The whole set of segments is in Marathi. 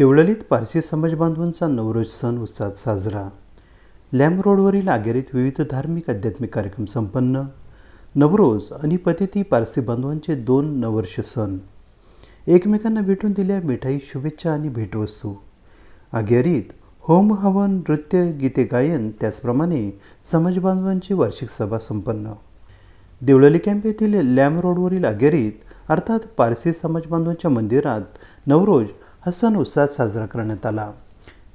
देवळलीत पारसी समाज बांधवांचा नवरोज सण उत्साहात साजरा. लॅम रोडवरील आगेरीत विविध धार्मिक आध्यात्मिक कार्यक्रम संपन्न. नवरोज आणि पतिती पारसी बांधवांचे दोन नववर्ष सण. एकमेकांना भेटून दिल्या मिठाई शुभेच्छा आणि भेटवस्तू. आगेरीत होम हवन नृत्य गीते गायन त्याचप्रमाणे समाज बांधवांची वार्षिक सभा संपन्न. देवळली कॅम्प येथील लॅम रोडवरील आगेरीत अर्थात पारसी समाज बांधवांच्या मंदिरात नवरोज हा सण उत्साहात साजरा करण्यात आला.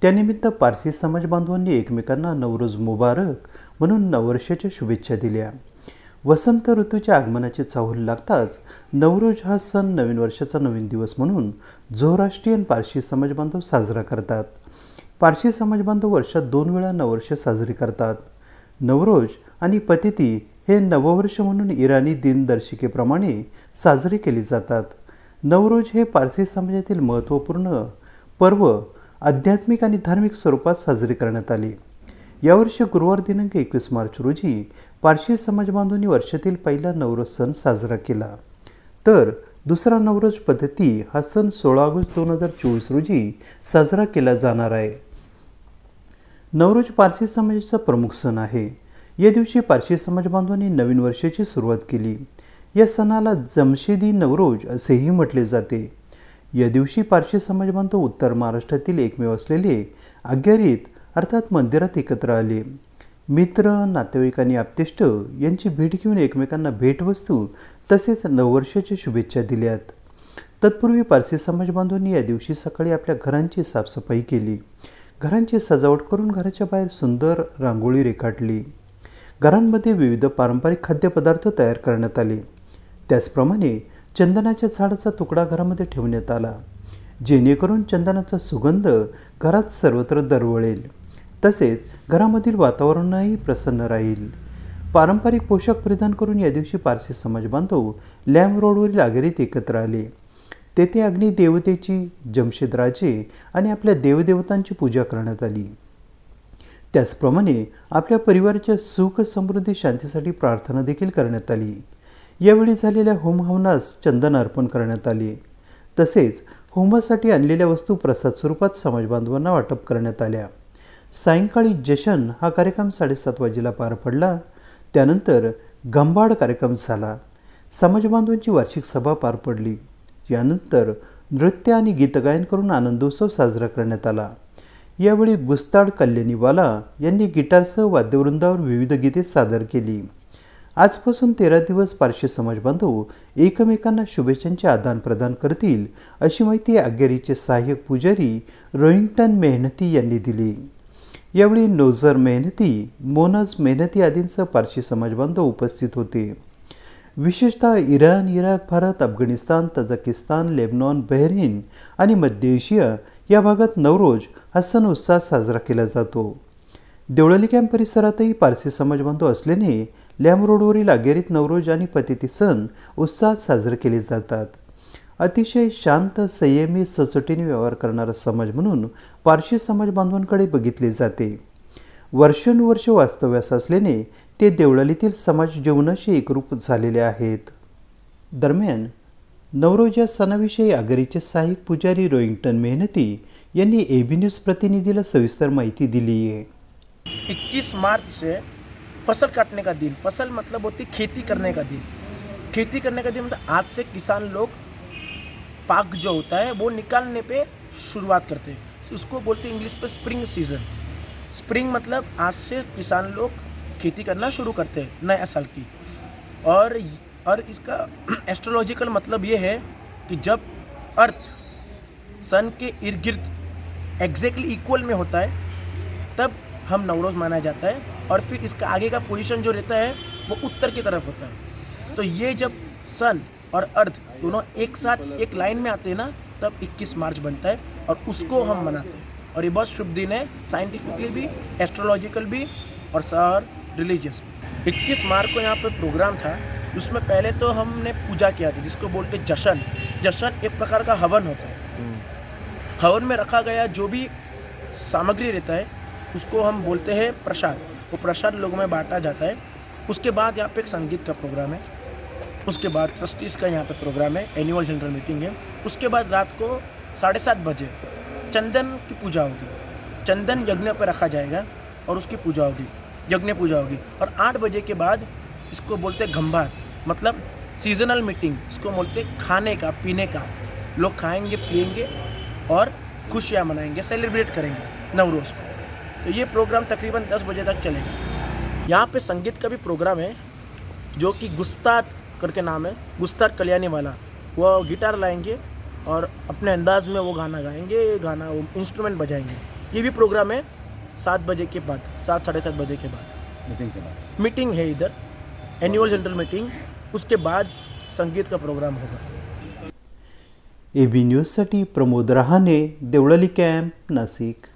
त्यानिमित्त पारसी समाज बांधवांनी एकमेकांना नवरोज मुबारक म्हणून नववर्षाच्या शुभेच्छा दिल्या. वसंत ऋतूच्या आगमनाची चाहूल लागताच नवरोज हा सण नवीन वर्षाचा नवीन दिवस म्हणून झोराष्ट्रीयन पारशी समाज बांधव साजरा करतात. पारशी समाज बांधव वर्षात दोन वेळा नववर्ष साजरी करतात. नवरोज आणि पतिती हे नववर्ष म्हणून इराणी दिनदर्शिकेप्रमाणे साजरे केले जातात. नवरोज हे पारसी समाजातील महत्त्वपूर्ण पर्व आध्यात्मिक आणि धार्मिक स्वरूपात साजरे करण्यात आले. यावर्षी गुरुवार दिनांक एकवीस मार्च रोजी पारशी समाज बांधवांनी वर्षातील पहिला नवरोज सण साजरा केला. तर दुसरा नवरोज पद्धती हा सण सोळा ऑगस्ट दोन हजार चोवीस रोजी साजरा केला जाणार आहे. नवरोज पारशी समाजाचा प्रमुख सण आहे. या दिवशी पारशी समाज बांधवांनी नवीन वर्षाची सुरुवात केली. या सणाला जमशेदी नवरोज असेही म्हटले जाते. या दिवशी पारशी समाज बांधव उत्तर महाराष्ट्रातील एकमेव असलेले अग्यारीत अर्थात मंदिरात एकत्र आले. मित्र नातेवाईक आणि आप्तेष्ट यांची भेट घेऊन एकमेकांना भेटवस्तू तसेच नववर्षाच्या शुभेच्छा दिल्यात. तत्पूर्वी पारसी समाज बांधवांनी या दिवशी सकाळी आपल्या घरांची साफसफाई केली. घरांची सजावट करून घराच्या बाहेर सुंदर रांगोळी रेखाटली. घरांमध्ये विविध पारंपरिक खाद्यपदार्थ तयार करण्यात आले. त्याचप्रमाणे चंदनाच्या झाडाचा तुकडा घरामध्ये ठेवण्यात आला. जेणेकरून चंदनाचा सुगंध घरात सर्वत्र दरवळेल. तसेच घरामधील वातावरणही प्रसन्न राहील. पारंपरिक पोशाख परिधान करून या दिवशी पारसी समाज बांधव लॅम रोडवरील आगरीत एकत्र आले. तेथे अग्नी देवतेची जमशेद राजे आणि आपल्या देवदेवतांची पूजा करण्यात आली. त्याचप्रमाणे आपल्या परिवाराच्या सुख समृद्धी शांतीसाठी प्रार्थना देखील करण्यात आली. यावेळी झालेल्या होमहवनास चंदन अर्पण करण्यात आले. तसेच होमासाठी आणलेल्या वस्तू प्रसाद स्वरूपात समाजबांधवांना वाटप करण्यात आल्या. सायंकाळी जशन हा कार्यक्रम साडेसात वाजेला पार पडला. त्यानंतर गंबाड कार्यक्रम झाला. समाजबांधवांची वार्षिक सभा पार पडली. यानंतर नृत्य आणि गीतगायन करून आनंदोत्सव साजरा करण्यात आला. यावेळी गुस्ताड कल्याणीवाला यांनी गिटारसह वाद्यवृंदावर विविध गीते सादर केली. आजपासून तेरा दिवस पारशी समाज बांधव एकमेकांना शुभेच्छांचे आदान प्रदान करतील अशी माहिती अग्यारीचे सहाय्यक पुजारी रोहिंग्टन मेहनती यांनी दिली. यावेळी नोजर मेहनती मोनज मेहनती आदींसह पारशी समाज बांधव उपस्थित होते. विशेषतः Iran Iraq Bharat Afghanistan Tajikistan Lebanon Bahrain आणि मध्य एशिया या भागात नवरोज हा सण उत्साहात साजरा केला जातो. देवळाली कॅम्प परिसरातही पारसी समाज बांधव असल्याने लॅम रोडवरील अगेरीत नवरोज आणि पतिती सण उत्साहात साजरे केले जातात. अतिशय शांत संयमी सचोटीने व्यवहार करणारा समाज म्हणून पारशी समाज बांधवांकडे बघितले जाते. वर्षानुवर्ष वास्तव्यास असल्याने ते देवळालीतील समाज जीवनाशी एकरूप झालेले आहेत. दरम्यान नवरोज या सणाविषयी आगरीचे सहाय्यक पुजारी रोइंग्टन मेहनती यांनी एबी न्यूज प्रतिनिधीला सविस्तर माहिती दिली आहे 21 मार्च से फ़सल काटने का दिन। फ़सल मतलब होती खेती करने का दिन। खेती करने का दिन मतलब आज से किसान लोग पाक जो होता है, वो निकालने पे शुरुआत करते हैं। उसको बोलते हैं इंग्लिश पे स्प्रिंग सीज़न स्प्रिंग मतलब आज से किसान लोग खेती करना शुरू करते हैं, नया साल की। और और इसका एस्ट्रोलॉजिकल मतलब ये है कि जब अर्थ सन के इर्द गिर्द एग्जैक्टली इक्वल में होता है, तब हम नवरोज़ माना जाता है और फिर इसका आगे का पोजीशन जो रहता है वो उत्तर की तरफ़ होता है। तो ये जब सन और अर्थ दोनों एक साथ एक लाइन में आते हैं ना तब 21 मार्च बनता है और उसको हम मनाते हैं। और ये बहुत शुभ दिन है साइंटिफिकली भी एस्ट्रोलॉजिकल भी और सर रिलीजियस भी। इक्कीस मार्च को यहाँ पर प्रोग्राम था उसमें पहले तो हमने पूजा किया था जिसको बोलते जशन। जशन एक प्रकार का हवन होता है। हवन में रखा गया जो भी सामग्री रहता है उसको हम बोलते हैं प्रसाद। वो प्रसाद लोगों में बांटा जाता है। उसके बाद यहाँ पे एक संगीत का प्रोग्राम है। उसके बाद ट्रस्टीज़ का यहाँ पे प्रोग्राम है। एनुअल जनरल मीटिंग है। उसके बाद रात को साढ़े सात बजे चंदन की पूजा होगी। चंदन यज्ञ पर रखा जाएगा और उसकी पूजा होगी। यज्ञ पूजा होगी। और आठ बजे के बाद इसको बोलते घंबार। मतलब सीजनल मीटिंग इसको बोलते खाने का, पीने का। लोग खाएँगे पिएँगे और खुशियाँ मनाएँगे सेलिब्रेट करेंगे नवरोज़ को। तो ये प्रोग्राम तकरीबन दस बजे तक चलेगा। यहाँ पे संगीत का भी प्रोग्राम है जो कि गुस्तार करके नाम है गुस्तार कल्याणी वाला। वो गिटार लाएँगे और अपने अंदाज में वो गाना गाएँगे ये गाना वो इंस्ट्रूमेंट बजाएँगे। ये भी प्रोग्राम है सात बजे के बाद सात साढ़े सात बजे के बाद। मीटिंग के बाद। मीटिंग है इधर एनुअल जनरल मीटिंग उसके बाद संगीत का प्रोग्राम होगा। ए बी न्यूजसाठी प्रमोद रहाणे देवळाली कॅम्प नाशिक।